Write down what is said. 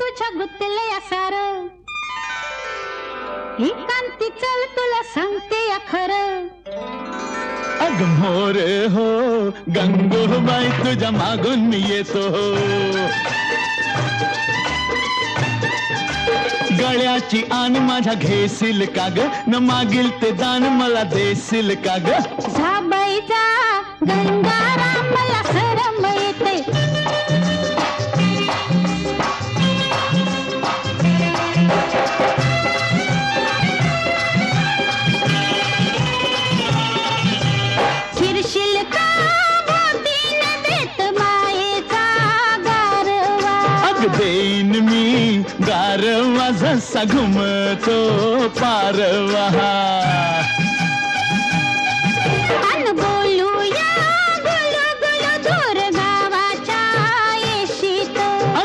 तुझ्या गुतले सार ही कांती चल तुला सांगते या खरं अग मोरे हो गंगूबाई तुझ्या मागून मी येतो. गळ्याची आन माझ्या घेशील का ग? न मागील ते दान मला देशील का ग? झाबाईचा गंगाराम एक देईन मी गार माझा सा घुमतो सगुमतो पारवा.